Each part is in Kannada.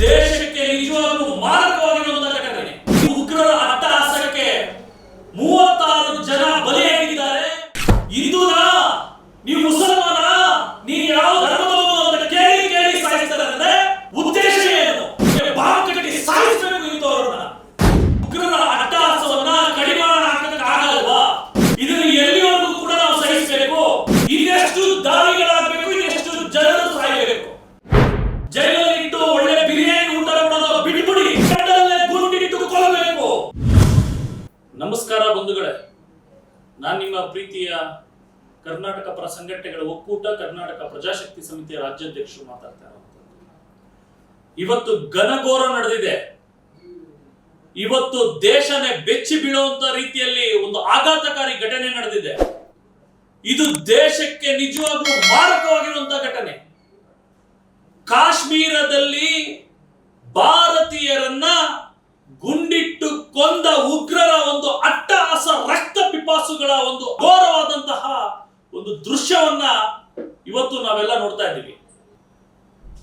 ದೇಶಕ್ಕೆ ನಿಜವಾಗ್ಲೂ ಮಾರಕವಾಗಿರುವಂತಹ ಪ್ರೀತಿಯ ಕರ್ನಾಟಕ ಪರ ಸಂಘಟನೆಗಳ ಒಕ್ಕೂಟ, ಕರ್ನಾಟಕ ಪ್ರಜಾಶಕ್ತಿ ಸಮಿತಿಯ ರಾಜ್ಯಾಧ್ಯಕ್ಷರು ಮಾತಾಡ್ತಾ ಇವತ್ತು ಘನಘೋರ ನಡೆದಿದೆ. ಇವತ್ತು ದೇಶನೇ ಬೆಚ್ಚಿ ಬೀಳುವಂತ ರೀತಿಯಲ್ಲಿ ಒಂದು ಆಘಾತಕಾರಿ ಘಟನೆ ನಡೆದಿದೆ. ಇದು ದೇಶಕ್ಕೆ ನಿಜವಾಗ್ಲೂ ಮಾರಕವಾಗಿರುವಂತಹ ಘಟನೆ. ಕಾಶ್ಮೀರದಲ್ಲಿ ಭಾರತೀಯರನ್ನ ಗುಂಡಿಟ್ಟು ಕೊಂದ ಉಗ್ರರ ಒಂದು ಅಟ್ಟಹಾಸ ಪಿಪಾಸುಗಳ ಒಂದು ಘೋರವಾದಂತಹ ಒಂದು ದೃಶ್ಯವನ್ನ ಇವತ್ತು ನಾವೆಲ್ಲ ನೋಡ್ತಾ ಇದ್ದೀವಿ.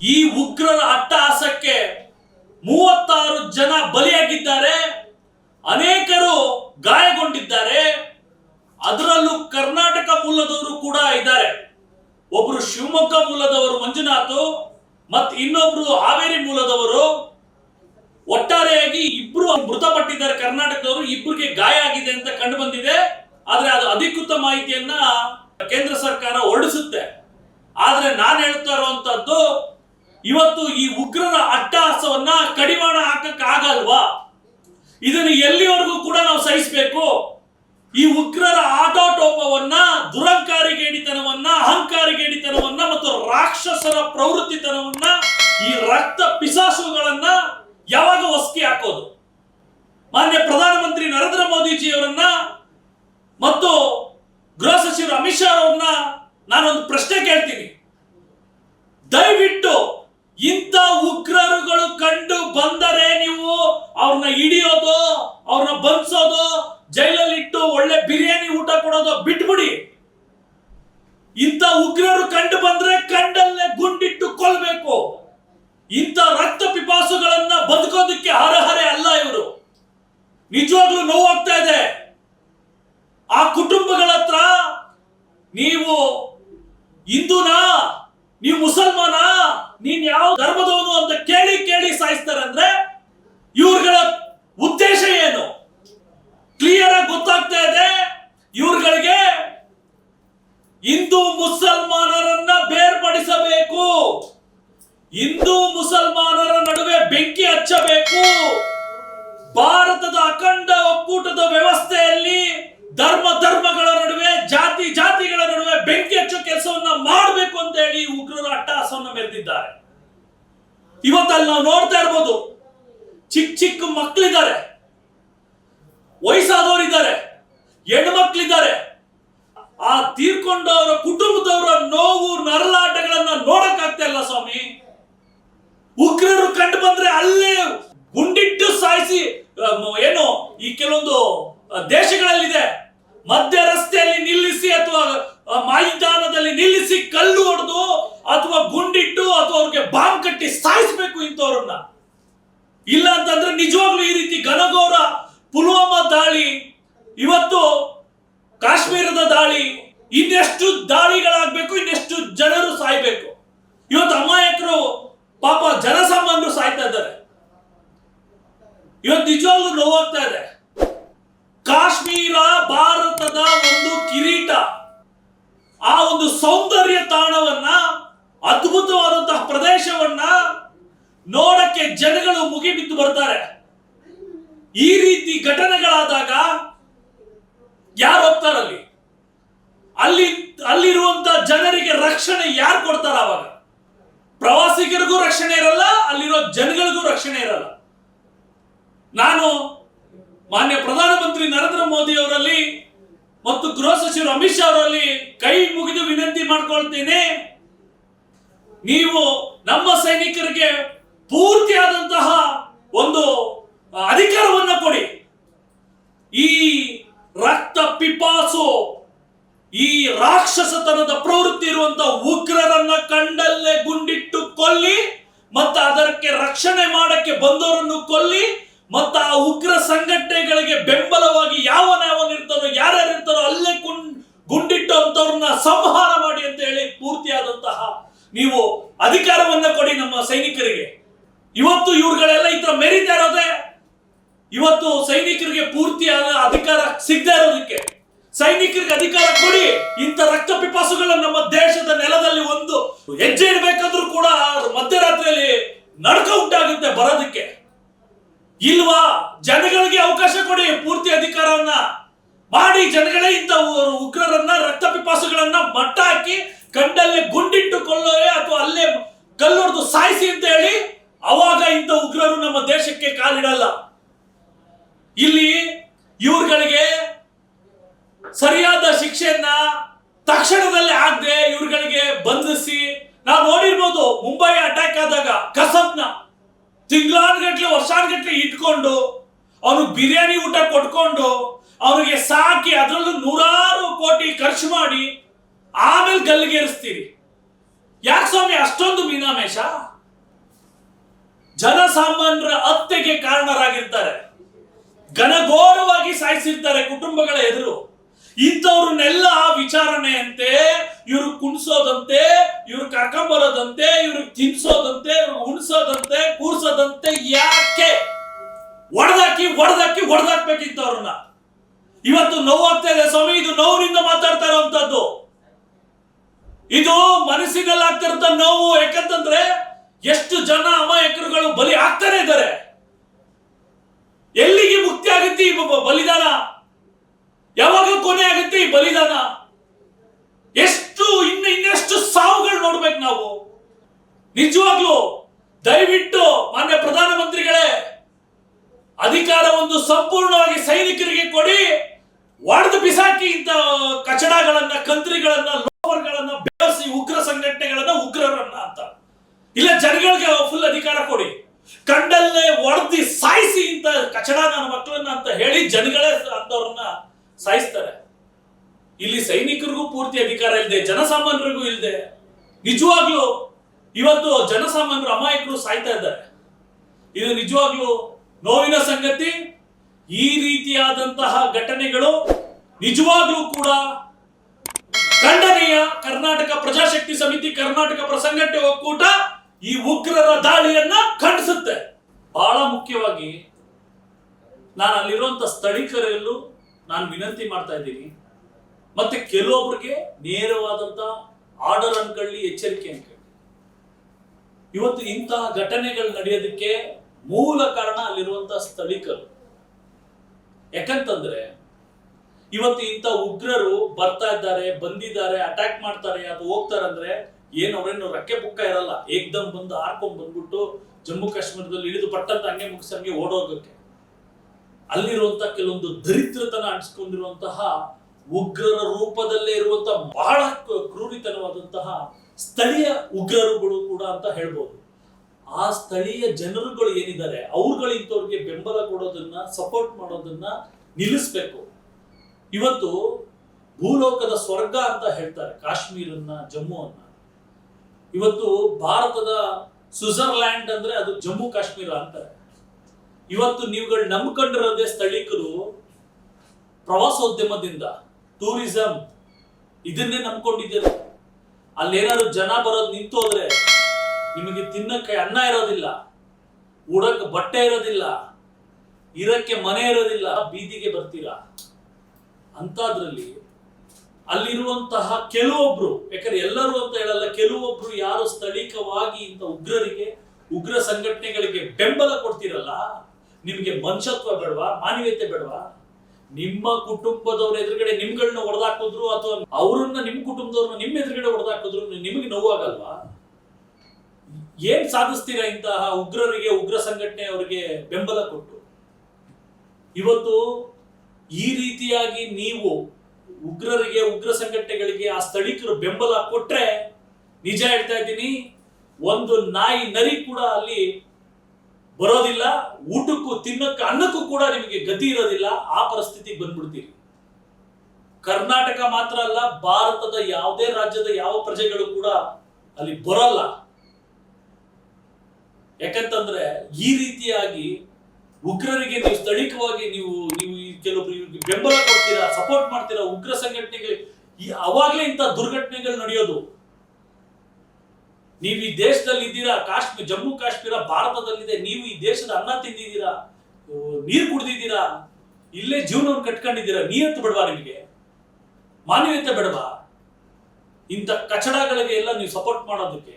ಈ ಉಗ್ರರ ಅಟ್ಟಹಾಸಕ್ಕೆ ಮೂವತ್ತಾರು ಜನ ಬಲಿಯಾಗಿದ್ದಾರೆ. ಅನೇಕರು ಗಾಯಗೊಂಡಿದ್ದಾರೆ. ಅದರಲ್ಲೂ ಕರ್ನಾಟಕ ಮೂಲದವರು ಕೂಡ ಇದ್ದಾರೆ. ಒಬ್ರು ಶಿವಮೊಗ್ಗ ಮೂಲದವರು ಮಂಜುನಾಥ್ ಮತ್ ಇನ್ನೊಬ್ರು ಹಾವೇರಿ ಮೂಲದವರು ಒಟ್ಟಾರೆಯಾಗಿ ಇಬ್ರು ಮೃತಪಟ್ಟಿದ್ದಾರೆ. ಕರ್ನಾಟಕದವರು ಇಬ್ಬರಿಗೆ ಗಾಯ ಆಗಿದೆ ಅಂತ ಕಂಡು ಬಂದಿದೆ. ಆದ್ರೆ ಅದು ಅಧಿಕೃತ ಮಾಹಿತಿಯನ್ನ ಕೇಂದ್ರ ಸರ್ಕಾರ ಹೊರಡಿಸುತ್ತೆ. ಆದ್ರೆ ನಾನು ಹೇಳ್ತಾ ಇರುವಂತದ್ದು ಇವತ್ತು ಈ ಉಗ್ರರ ಅಟ್ಟಹಾಸವನ್ನ ಕಡಿವಾಣ ಹಾಕಕ್ ಆಗಲ್ವಾ? ಇದನ್ನು ಎಲ್ಲಿವರೆಗೂ ಕೂಡ ನಾವು ಸಹಿಸಬೇಕು? ಈ ಉಗ್ರರ ಆಟೋಟೋಪವನ್ನ ಅಹಂಕಾರಿ ಏಡಿತನವನ್ನು ಮತ್ತು ರಾಕ್ಷಸರ ಪ್ರವೃತ್ತಿತನವನ್ನ, ಈ ರಕ್ತ ಪಿಸಾಸುಗಳನ್ನ ಯಾವಾಗ ವಸತಿ ಹಾಕೋದು. ಮಾನ್ಯ ಪ್ರಧಾನಮಂತ್ರಿ ನರೇಂದ್ರ ಮೋದಿಜಿ ಅವರನ್ನ ಮತ್ತು ಗೃಹ ಸಚಿವರು ಅಮಿತ್ ಶಾ ಅವರನ್ನ ನಾನೊಂದು ಪ್ರಶ್ನೆ ಕೇಳ್ತೀನಿ. ದಯವಿಟ್ಟು ಇಂಥ ಉಗ್ರರುಗಳು ಕಂಡು ಬಂದರೆ ನೀವು ಅವ್ರನ್ನ ಹಿಡಿಯೋದು ಅವ್ರನ್ನ ಬಂಧಿಸೋದು ಜೈಲಲ್ಲಿ ಇಟ್ಟು ಒಳ್ಳೆ ಬಿರಿಯಾನಿ ಊಟ ಕೊಡೋದು ಬಿಟ್ಬಿಡಿ ಇಂಥ ಉಗ್ರರು ಕಂಡು ಬಂದ್ರೆ ಕಂಡಲ್ಲೇ ಗುಂಡಿಟ್ಟು ಕೊಲ್ಬೇಕು ಇಂಥ ರಕ್ತ ಪಿಪಾಸುಗಳನ್ನ ಬದುಕೋದಕ್ಕೆ ಹರಹರೆ ಅಲ್ಲ ಇವರು ನಿಜವಾಗ್ಲೂ ನೋವಾಗ್ತಾ ಇದೆ ಆ ಕುಟುಂಬಗಳ ಹತ್ರ ನೀವು ಹಿಂದೂನಾ? ನೀವು ಮುಸಲ್ಮಾನ? ನೀನ್ ಯಾವ ಧರ್ಮದವನು ಅಂತ ಕೇಳಿ ಕೇಳಿ ಸಾಯಿಸ್ತಾರೆ ಅಂದ್ರೆ ಇವ್ರಗಳ ಉದ್ದೇಶ ಏನು? ಕ್ಲಿಯರ್ ಆಗಿ ಗೊತ್ತಾಗ್ತಾ ಇದೆ, ಇವ್ರಗಳಿಗೆ ಹಿಂದೂ ಮುಸಲ್ಮಾನರನ್ನ ಬೇರ್ಪಡಿಸಬೇಕು. ಹಿಂದೂ ಮುಸಲ್ಮಾನರ ನಡುವೆ ಬೆಂಕಿ ಹಚ್ಚಬೇಕು. ಭಾರತದ ಅಖಂಡ ಒಕ್ಕೂಟದ ವ್ಯವಸ್ಥೆಯಲ್ಲಿ ಮಾಡಬೇಕು ಅಂತ ಹೇಳಿ ಉಗ್ರರು ಅಟ್ಟಹಾಸವನ್ನು ಮೆರೆದಿದ್ದಾರೆ. ಇವತ್ತಲ್ಲಿ ನಾವು ನೋಡ್ತಾ ಇರ್ಬೋದು ಚಿಕ್ಕ ಚಿಕ್ಕ ಮಕ್ಕಳಿದ್ದಾರೆ ವಯಸ್ಸಾದವರಿದ್ದಾರೆ ಹೆಣ್ಮಕ್ಳಿದ್ದಾರೆ. ಆ ತೀರ್ಕೊಂಡವರ ಕುಟುಂಬದವರ ನೋವು ನರಳಾಟಗಳನ್ನ ನೋಡಕ್ಕಾಗ್ತಾ ಇಲ್ಲ ಸ್ವಾಮಿ. ಉಗ್ರರು ಕಂಡು ಬಂದ್ರೆ ಅಲ್ಲೇ ಗುಂಡಿಟ್ಟು ಸಾಯಿಸಿ ಏನು ಈ ಕೆಲವೊಂದು ಆ, ದೇಶಗಳಲ್ಲಿದೆ ಮಧ್ಯ ರಸ್ತೆಯಲ್ಲಿ ನಿಲ್ಲಿಸಿ ಅಥವಾ ಆ, ಮೈದಾನದಲ್ಲಿ ನಿಲ್ಲಿಸಿ ಕಲ್ಲು ಹೊಡೆದು ಅಥವಾ ಗುಂಡಿಟ್ಟು ಅಥವಾ ಅವ್ರಿಗೆ ಬಾಂಬ್ ಕಟ್ಟಿ ಸಾಯಿಸಬೇಕು ಇಂಥವ್ರನ್ನ ಇಲ್ಲ ಅಂತಂದ್ರೆ ನಿಜವಾಗ್ಲೂ ಈ ರೀತಿ ಘನಘೋರ ಪುಲ್ವಾಮಾ ದಾಳಿ ಇವತ್ತು ಕಾಶ್ಮೀರದ ದಾಳಿ ಇನ್ನೆಷ್ಟು ದಾಳಿಗಳಾಗಬೇಕು ಇನ್ನೆಷ್ಟು ಜನರು ಸಾಯ್ಬೇಕು ಇವತ್ತು ಅಮಾಯಕರು ಪಾಪ ಜನಸಾಮಾನ್ಯರು ಸಾಯ್ತಾ ಇದ್ದಾರೆ ಇವತ್ತು ನಿಜವಾಗ್ಲೂ ನೋವಾಗ್ತಾ ಇದೆ ಕಾಶ್ಮೀರ ಭಾರತದ ಒಂದು ಕಿರೀಟ ಆ ಒಂದು ಸೌಂದರ್ಯ ತಾಣವನ್ನ ಅದ್ಭುತವಾದಂತಹ ಪ್ರದೇಶವನ್ನ ನೋಡಕ್ಕೆ ಜನಗಳು ಮುಗಿಬಿದ್ದು ಬರ್ತಾರೆ. ಈ ರೀತಿ ಘಟನೆಗಳಾದಾಗ ಯಾರು ಹೋಗ್ತಾರಲ್ಲಿ ಅಲ್ಲಿ, ಅಲ್ಲಿರುವಂತ ಜನರಿಗೆ ರಕ್ಷಣೆ ಯಾರು ಕೊಡ್ತಾರ ಅವಾಗ? ಪ್ರವಾಸಿಗರಿಗೂ ರಕ್ಷಣೆ ಇರಲ್ಲ, ಅಲ್ಲಿರೋ ಜನಗಳಿಗೂ ರಕ್ಷಣೆ ಇರಲ್ಲ. ನಾನು ಮಾನ್ಯ ಪ್ರಧಾನಮಂತ್ರಿ ನರೇಂದ್ರ ಮೋದಿ ಅವರಲ್ಲಿ ಮತ್ತು ಗೃಹ ಸಚಿವರು ಅಮಿತ್ ಶಾ ಅವರಲ್ಲಿ ಕೈ ಮುಗಿದು ವಿನಂತಿ ಮಾಡ್ಕೊಳ್ತೇನೆ. ನೀವು ನಮ್ಮ ಸೈನಿಕರಿಗೆ ಪೂರ್ತಿಯಾದಂತಹ ಒಂದು ಅಧಿಕಾರವನ್ನ ಕೊಡಿ. ಈ ರಕ್ತ ಪಿಪಾಸು, ಈ ರಾಕ್ಷಸತನದ ಪ್ರವೃತ್ತಿ ಇರುವಂತಹ ಉಗ್ರರನ್ನ ಕಂಡಲ್ಲೇ ಗುಂಡಿಟ್ಟು ಕೊಲ್ಲಿ, ಮತ್ತು ಅದಕ್ಕೆ ರಕ್ಷಣೆ ಮಾಡಕ್ಕೆ ಬಂದವರನ್ನು ಕೊಲ್ಲಿ, ಮತ್ತು ಆ ಉಗ್ರ ಸಂಘಟನೆಗಳಿಗೆ ಬೆಂಬಲವಾಗಿ ಯಾವ ಇರ್ತಾರೋ ಯಾರ್ಯಾರು ಇರ್ತಾರೋ ಅಲ್ಲೇ ಗುಂಡಿಟ್ಟು ಅಂತವ್ರನ್ನ ಸಂಹಾರ ಮಾಡಿ ಅಂತ ಹೇಳಿ ಪೂರ್ತಿಯಾದಂತಹ ನೀವು ಅಧಿಕಾರವನ್ನ ಕೊಡಿ ನಮ್ಮ ಸೈನಿಕರಿಗೆ. ಇವತ್ತು ಇವ್ರುಗಳೆಲ್ಲ ಈ ತರ ಮೆರೀತಾ ಇರೋದೇ, ಇವತ್ತು ಸೈನಿಕರಿಗೆ ಪೂರ್ತಿಯಾದ ಅಧಿಕಾರ ಸಿಗದೆ ಇರೋದಕ್ಕೆ. ಸೈನಿಕರಿಗೆ ಅಧಿಕಾರ ಕೊಡಿ, ಇಂಥ ರಕ್ತ ಪಿಪಾಸುಗಳ ನಮ್ಮ ದೇಶದ ನೆಲದಲ್ಲಿ ಒಂದು ಹೆಜ್ಜೆ ಇಡಬೇಕಂದ್ರೂ ಕೂಡ ಮಧ್ಯರಾತ್ರಿಯಲ್ಲಿ ನಡಕ ಉಂಟಾಗುತ್ತೆ ಬರೋದಕ್ಕೆ. ಇಲ್ವಾ? ಜನಗಳಿಗೆ ಅವಕಾಶ ಕೊಡಿ, ಪೂರ್ತಿ ಅಧಿಕಾರವನ್ನ ಮಾಡಿ, ಜನಗಳೇ ಇಂಥ ಉಗ್ರರನ್ನ, ರಕ್ತ ಪಿಪಾಸುಗಳನ್ನ ಮಟ್ಟ ಹಾಕಿ ಕಂಡಲ್ಲಿ ಗುಂಡಿಟ್ಟು ಕೊಲ್ಲೋರೆ ಅಥವಾ ಅಲ್ಲೇ ಕಲ್ಲೊಡೆದು ಸಾಯಿಸಿ ಅಂತ ಹೇಳಿ ಅವಾಗ ಇಂಥ ಉಗ್ರರು ನಮ್ಮ ದೇಶಕ್ಕೆ ಕಾಲಿಡಲ್ಲ ಇಲ್ಲಿ ಇವ್ರುಗಳಿಗೆ ಸರಿಯಾದ ಶಿಕ್ಷೆಯನ್ನ ತಕ್ಷಣದಲ್ಲೇ ಆಗದೆ ಇವ್ರುಗಳಿಗೆ ಬಂಧಿಸಿ, ನಾವು ನೋಡಿರ್ಬೋದು ಮುಂಬೈ ಅಟ್ಯಾಕ್ ಆದಾಗ ಕಸಬ್ನ ತಿಂಗಳಾನ್ಗಟ್ಲೆ ವರ್ಷಾನ್ಗಟ್ಲೆ ಇಟ್ಕೊಂಡು, ಅವನಿಗೆ ಬಿರಿಯಾನಿ ಊಟ ಕೊಟ್ಕೊಂಡು, ಅವನಿಗೆ ಸಾಕಿ ಅದರಲ್ಲೂ ನೂರಾರು ಕೋಟಿ ಖರ್ಚು ಮಾಡಿ ಆಮೇಲೆ ಗಲ್ಲಿಗೇರಿಸ್ತೀರಿ. ಯಾಕೆ ಸ್ವಾಮಿ, ಅಷ್ಟೊಂದು ಮೀನಾಮೇಶ ಜನಸಾಮಾನ್ಯರ ಹತ್ಯೆಗೆ ಕಾರಣರಾಗಿರ್ತಾರೆ. ಘನಘೋರವಾಗಿ ಸಾಯಿಸಿರ್ತಾರೆ ಕುಟುಂಬಗಳ ಎದುರು. ಇಂಥವ್ರನ್ನೆಲ್ಲ ವಿಚಾರಣೆಯಂತೆ, ಇವ್ರು ಕುಣಿಸೋದಂತೆ, ಇವ್ರು ಕರ್ಕೊಂಬರೋದಂತೆ, ಇವ್ರು ತಿನ್ಸೋದಂತೆ, ಇವ್ರು ಉಣಿಸೋದಂತೆ, ಕೂರ್ಸೋದಂತೆ ಯಾಕೆ? ಒಡೆದಾಕಿ ಒಡೆದಾಕಿ ಒಡೆದಾಕ್ಬೇಕಿತ್ತು ಅವ್ರನ್ನ ಇವತ್ತು ನೋವಾಗ್ತಾ ಇದೆ ಸ್ವಾಮಿ, ಇದು ನೋವಿನಿಂದ ಮಾತಾಡ್ತಾ ಇರೋಂಥದ್ದು ಇದು ಮನಸ್ಸಿನಲ್ಲಿ ನೋವು ಯಾಕಂತಂದ್ರೆ ಎಷ್ಟು ಜನ ಅಮಾಯಕರುಗಳು ಬಲಿ ಆಗ್ತಾನೆ ಇದ್ದಾರೆ? ಎಲ್ಲಿಗೆ ಮುಕ್ತಿ ಆಗುತ್ತೆ ಈ ಬಲಿದಾನ? ಯಾವಾಗ ಕೊನೆ ಆಗುತ್ತೆ ಈ ಬಲಿದಾನ? ಎಷ್ಟು ಇನ್ನು ಇನ್ನೆಷ್ಟು ಸಾವುಗಳು ನೋಡ್ಬೇಕು ನಾವು? ನಿಜವಾಗ್ಲು, ದಯವಿಟ್ಟು ಮಾನ್ಯ ಪ್ರಧಾನಮಂತ್ರಿಗಳೇ, ಅಧಿಕಾರ ಒಂದು ಸಂಪೂರ್ಣವಾಗಿ ಸೈನಿಕರಿಗೆ ಕೊಡಿ ಒಡೆದು ಬಿಸಾಕಿ ಇಂತ ಕಚಡಗಳನ್ನ, ಕಂತ್ರಿಗಳನ್ನ, ಲೋವರ್ಗಳನ್ನ ಬೆಳೆಸಿ ಉಗ್ರ ಸಂಘಟನೆಗಳನ್ನ ಇಲ್ಲ, ಜನಗಳಿಗೆ ಫುಲ್ ಅಧಿಕಾರ ಕೊಡಿ. ಕಂಡಲ್ಲೇ ಒಡೆದಿ ಸಾಯಿಸಿ ಇಂತ ಕಚಡ ನನ್ನ ಮಕ್ಕಳನ್ನ ಅಂತ ಹೇಳಿ ಜನಗಳೇ ಅಂತವ್ರನ್ನ ಸಾಯಿಸ್ತಾರೆ. ಇಲ್ಲಿ ಸೈನಿಕರಿಗೂ ಪೂರ್ತಿ ಅಧಿಕಾರ ಇಲ್ಲದೆ ಜನಸಾಮಾನ್ಯರಿಗೂ ಇಲ್ಲದೆ ನಿಜವಾಗ್ಲೂ ಇವತ್ತು ಜನಸಾಮಾನ್ಯರು ಅಮಾಯಕರು ಸಾಯ್ತಾ ಇದ್ದಾರೆ. ಇದು ನಿಜವಾಗ್ಲೂ ನೋವಿನ ಸಂಗತಿ. ಈ ರೀತಿಯಾದಂತಹ ಘಟನೆಗಳು ನಿಜವಾಗ್ಲೂ ಕೂಡ ಖಂಡನೀಯ. ಕರ್ನಾಟಕ ಪ್ರಜಾಶಕ್ತಿ ಸಮಿತಿ ಕರ್ನಾಟಕ ಪ್ರಸಂಗಟ್ಟೆ ಒಕ್ಕೂಟ ಈ ಉಗ್ರರ ದಾಳಿಯನ್ನ ಖಂಡಿಸುತ್ತೆ. ಬಹಳ ಮುಖ್ಯವಾಗಿ ನಾನು ಅಲ್ಲಿರುವಂತ ಸ್ಥಳೀಕರಲ್ಲೂ ನಾನು ವಿನಂತಿ ಮಾಡ್ತಾ ಇದ್ದೀನಿ. ಮತ್ತೆ ಕೆಲವೊಬ್ಬರಿಗೆ ನೇರವಾದಂತ ಆರ್ಡರ್ ಅನ್ಕೊಳ್ಳಿ, ಎಚ್ಚರಿಕೆ ಅನ್ಕೊಳ್ಳಿ. ಇವತ್ತು ಇಂತಹ ಘಟನೆಗಳು ನಡೆಯೋದಕ್ಕೆ ಮೂಲ ಕಾರಣ ಅಲ್ಲಿರುವಂತಹ ಸ್ಥಳೀಕರು. ಯಾಕಂತಂದ್ರೆ ಇವತ್ತು ಇಂಥ ಉಗ್ರರು ಬರ್ತಾ ಇದ್ದಾರೆ, ಬಂದಿದ್ದಾರೆ ಅಟ್ಯಾಕ್ ಮಾಡ್ತಾರೆ, ಅದು ಹೋಗ್ತಾರೆ ಅಂದ್ರೆ ಏನು ಅವ್ರೇನು ರಕ್ಕೆ ಪುಕ್ಕ ಇರಲ್ಲ. ಏಕ್ದಮ್ ಬಂದು ಹಾರ್ಕೊಂಡ್ ಬಂದ್ಬಿಟ್ಟು ಜಮ್ಮು ಕಾಶ್ಮೀರದಲ್ಲಿ ಇಳಿದು ಪಟ್ಟಂತ ಹಂಗೆ ಮುಗಿಸಂಗೆ ಓಡೋಗಕ್ಕೆ. ಅಲ್ಲಿರುವಂತ ಕೆಲವೊಂದು ದರಿದ್ರತನ ಅಂಟಿಸ್ಕೊಂಡಿರುವಂತಹ ಉಗ್ರರ ರೂಪದಲ್ಲೇ ಇರುವಂತಹ ಬಹಳ ಕ್ರೂರಿತನವಾದಂತಹ ಸ್ಥಳೀಯ ಉಗ್ರರುಗಳು ಕೂಡ ಅಂತ ಹೇಳ್ಬೋದು. ಆ ಸ್ಥಳೀಯ ಜನರುಗಳು ಏನಿದ್ದಾರೆ, ಅವ್ರುಗಳು ಇಂಥವ್ರಿಗೆ ಬೆಂಬಲ ಕೊಡೋದನ್ನ ಸಪೋರ್ಟ್ ಮಾಡೋದನ್ನ ನಿಲ್ಲಿಸ್ಬೇಕು. ಇವತ್ತು ಭೂಲೋಕದ ಸ್ವರ್ಗ ಅಂತ ಹೇಳ್ತಾರೆ, ಕಾಶ್ಮೀರನ್ನ, ಜಮ್ಮುವನ್ನ. ಇವತ್ತು ಭಾರತದ ಸ್ವಿಟ್ಜರ್ಲ್ಯಾಂಡ್ ಅಂದ್ರೆ ಅದು ಜಮ್ಮು ಕಾಶ್ಮೀರ ಅಂತಾರೆ ಇವತ್ತು ನೀವುಗಳು ನಂಬ್ಕೊಂಡಿರೋದೇ ಸ್ಥಳೀಕರು ಪ್ರವಾಸೋದ್ಯಮದಿಂದ, ಟೂರಿಸಂ. ಇದನ್ನೇ ನಂಬ್ಕೊಂಡಿದ್ದೀರ? ಅಲ್ಲೇನಾದ್ರು ಜನ ಬರೋದು ನಿಂತು ಹೋದ್ರೆ ನಿಮಗೆ ತಿನ್ನಕ್ಕೆ ಅನ್ನ ಇರೋದಿಲ್ಲ, ಉಡಕ್ಕೆ ಬಟ್ಟೆ ಇರೋದಿಲ್ಲ, ಇರಕ್ಕೆ ಮನೆ ಇರೋದಿಲ್ಲ, ಬೀದಿಗೆ ಬರ್ತೀರಾ? ಅಂತಾದ್ರಲ್ಲಿ ಅಲ್ಲಿರುವಂತಹ ಕೆಲವೊಬ್ರು, ಯಾಕಂದ್ರೆ ಎಲ್ಲರೂ ಅಂತ ಹೇಳಲ್ಲ, ಕೆಲವೊಬ್ರು ಯಾರು ಸ್ಥಳೀಕವಾಗಿ ಇಂಥ ಉಗ್ರರಿಗೆ, ಉಗ್ರ ಸಂಘಟನೆಗಳಿಗೆ ಬೆಂಬಲ ಕೊಡ್ತಿರಲ್ಲ, ನಿಮಗೆ ಮನುಷ್ಯತ್ವ ಬೇಡವಾ, ಮಾನವೀಯತೆ ಬೇಡವಾ? ನಿಮ್ಮ ಕುಟುಂಬದವ್ರ ಎದುರುಗಡೆ ನಿಮ್ಗಳನ್ನ ಹೊಡೆದಾಕಿದ್ರು ಅಥವಾ ಅವರನ್ನ ನಿಮ್ಮ ಕುಟುಂಬದವ್ರನ್ನ ನಿಮ್ಮ ಎದುರುಗಡೆ ಹೊಡೆದಾಕಿದ್ರು ನಿಮಗೆ ನೋವಾಗಲ್ವಾ? ಏನ್ ಸಾಧಿಸ್ತೀರಾ ಇಂತಹ ಉಗ್ರರಿಗೆ, ಉಗ್ರ ಸಂಘಟನೆ ಅವರಿಗೆ ಬೆಂಬಲ ಕೊಟ್ಟು? ಇವತ್ತು ಈ ರೀತಿಯಾಗಿ ನೀವು ಉಗ್ರರಿಗೆ, ಉಗ್ರ ಸಂಘಟನೆಗಳಿಗೆ ಆ ಸ್ಥಳೀಕರು ಬೆಂಬಲ ಕೊಟ್ರೆ, ನಿಜ ಹೇಳ್ತಾ ಇದ್ದೀನಿ, ಒಂದು ನಾಯಿ ನರಿ ಕೂಡ ಅಲ್ಲಿ ಬರೋದಿಲ್ಲ, ಊಟಕ್ಕೂ ತಿನ್ನಕ್ಕೆ, ಅನ್ನಕ್ಕೂ ಕೂಡ ನಿಮಗೆ ಗತಿ ಇರೋದಿಲ್ಲ, ಆ ಪರಿಸ್ಥಿತಿಗೆ ಬಂದ್ಬಿಡ್ತೀರಿ. ಕರ್ನಾಟಕ ಮಾತ್ರ ಅಲ್ಲ, ಭಾರತದ ಯಾವುದೇ ರಾಜ್ಯದ ಯಾವ ಪ್ರಜೆಗಳು ಕೂಡ ಅಲ್ಲಿ ಬರಲ್ಲ. ಯಾಕಂತಂದ್ರೆ ಈ ರೀತಿಯಾಗಿ ಉಗ್ರರಿಗೆ ನೀವು ಸ್ಥಳೀಯವಾಗಿ ನೀವು ಕೆಲವೊಬ್ರು ಬೆಂಬಲ ಕೊಡ್ತೀರಾ ಸಪೋರ್ಟ್ ಮಾಡ್ತೀರಾ, ಉಗ್ರ ಸಂಘಟನೆಗೆ ಈ ಅವಾಗಲೇ ಇಂಥ ದುರ್ಘಟನೆಗಳು ನಡೆಯೋದು. ನೀವು ಈ ದೇಶದಲ್ಲಿ ಇದ್ದೀರಾ, ಕಾಶ್ಮೀರ, ಜಮ್ಮು ಕಾಶ್ಮೀರ ಭಾರತದಲ್ಲಿದೆ, ನೀವು ಈ ದೇಶದ ಅನ್ನ ತಿಂದಿದ್ದೀರಾ ನೀರು ಕುಡಿದಿದ್ದೀರಾ, ಇಲ್ಲೇ ಜೀವನವನ್ನು ಕಟ್ಕೊಂಡಿದ್ದೀರಾ, ನೀಯತ್ತು ಬಿಡವಾ ನಿಮಗೆ? ಮಾನವೀಯತೆ ಬೇಡವಾ? ಇಂಥ ಕಚಡಗಳಿಗೆ ಎಲ್ಲ ನೀವು ಸಪೋರ್ಟ್ ಮಾಡೋದಕ್ಕೆ.